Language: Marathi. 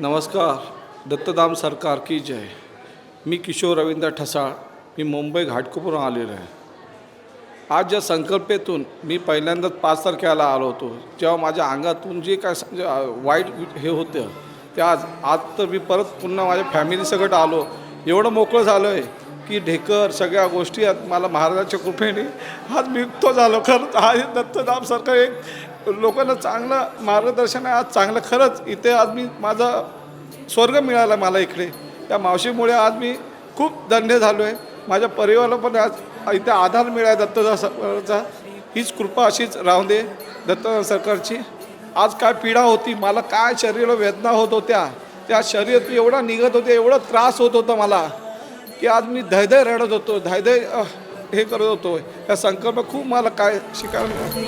नमस्कार. दत्तधाम सरकार की जय. मी किशोर रवींद्र ठसाळ. मी मुंबई घाटकोपरून आलेलो आहे. आज या संकल्पेतून मी पहिल्यांदाच पाच तारखेला आलो होतो जेव्हा माझ्या अंगातून जे काय म्हणजे वाईट हे होतं ते आज आज तर मी परत पुन्हा माझ्या फॅमिलीसकट आलो. एवढं मोकळं झालं आहे की ढेकर सगळ्या गोष्टी आहेत मला महाराजांच्या कृपेने आज मी युक्त झालो. खरंच हा हे दत्तधाम सरकार एक लोकांना चांगलं मार्गदर्शन आहे. आज चांगलं खरंच इथे आज मी माझा स्वर्ग मिळाला मला इकडे. त्या मावशीमुळे आज मी खूप धन्य झालो आहे माझ्या परिवाराला पण आज इथे आधार मिळाला दत्तदा सरकारचा. हीच कृपा अशीच राहू दे दत्त सरकारची. आज काय पीडा होती मला काय शरीराला वेदना होत होत्या त्या शरीरात एवढा निघत होते एवढा त्रास होत होता मला की आज मी धैधय रडत होतो. धैधय हे करत होतो या संकल्प खूप मला काय शिकायला मिळालं.